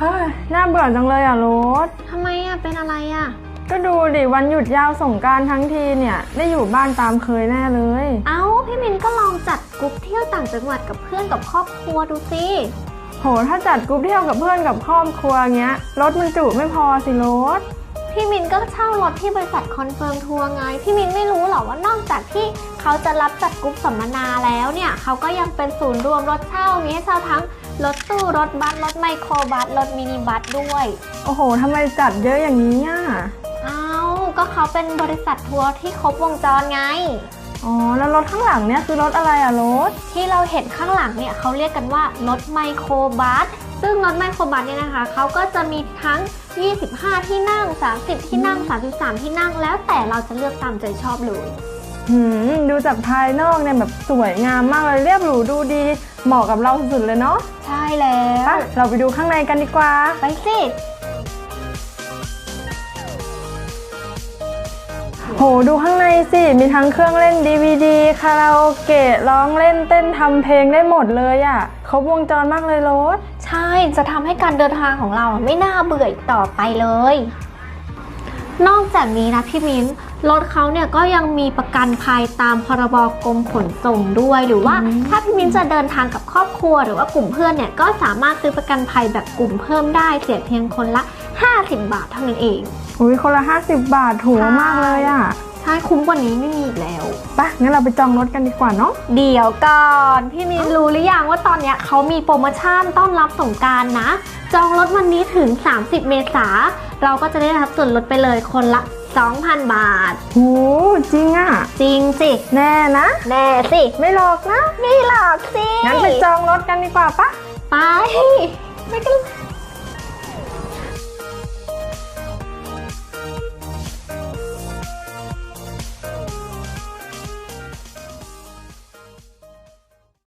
เฮ้ยน่าเบื่อจังเลยอะโรสทำไมอะ เป็นอะไรอะ ก็ดูดิวันหยุดยาวส่งกรารทั้งทีเนี่ย ได้อยู่บ้านตามเคยแน่เลย เอ้า พี่มินก็ลองจัดกรุ๊ปเที่ยวต่างจังหวัดกับเพื่อนกับครอบครัวดูสิ โหถ้าจัดกรุ๊ปเที่ยวกับเพื่อนกับครอบครัวเงี้ยรถมันจุไม่พอสิโรส พี่มินก็เช่ารถที่บริษัทคอนเฟิร์มทัวร์ไง พี่มินไม่รู้หรอว่านอกจากที่เขาจะรับจัดกรุ๊ปสัมมนาแล้วเนี่ยเขาก็ยังเป็นศูนย์รวมรถเช่ามีให้เช่าทั้งรถตู้รถบัสรถไมโครบัสรถมินิบัสด้วย โอ้โหทำไมจัดเยอะอย่างนี้อะเอ้าก็เขาเป็นบริษัททัวร์ที่ครบวงจรไง อ๋อ แล้วรถข้างหลังเนี่ยคือรถอะไรอะโรสที่เราเห็นข้างหลังเนี่ยเขาเรียกกันว่ารถไมโครบัส ซึ่งรถไมโครบัสเนี่ยนะคะเขาก็จะมีทั้ง 25 ที่นั่ง 30 ที่นั่ง 33 ที่นั่ง แล้วแต่เราจะเลือกตามใจชอบเลย หืมดูจากภายนอกเนี่ยแบบสวยงามมากเลยเรียบหรูดูดีเหมาะกับเราสุดๆเลยเนาะใช่แล้ว ไปเราไปดูข้างในกันดีกว่า ไปสิ โหดูข้างในสิ มีทั้งเครื่องเล่น DVD คาราโอเกะร้องเล่นเต้นทำเพลงได้หมดเลยอะ่ะครบวงจรมากเลยโรสใช่จะทำให้การเดินทางของเราไม่น่าเบื่ออีกต่อไปเลย นอกจากนี้นะพี่มิ้น รถเขาเนี่ยก็ยังมีประกันภัยตามพรบกรมขนส่งด้วย หรือว่าอืมถ้าพี่มิ้นจะเดินทางกับครอบครัว หรือว่ากลุ่มเพื่อนเนี่ยก็สามารถซื้อประกันภัยแบบกลุ่มเพิ่มได้เสียเพียงคนละ 50 บาทเท่านั้นเองอุ้ยคนละ 50 บาทถูกมากเลยอะ่ะใช่คุ้มกว่านี้ไม่มีอีกแล้วไปะงั้นเราไปจองรถกันดีกว่าเนาะเดี๋ยวก่อนพี่มิ้นรู้หรือยังว่าตอนเนี้ยเขามีโปรโมชั่นต้อนรับสงกรารนะ จองรถวันนี้ถึง 30 เมษาเราก็จะได้รับส่วนลดไปเลยคนละ2,000 บาทหูจริงอะ่ะ จริงสิ แน่นะ แน่สิ ไม่หลอกนะ ไม่หลอกสิงั้นไปจองรถกันดีกว่าปะไป ไปกันเลย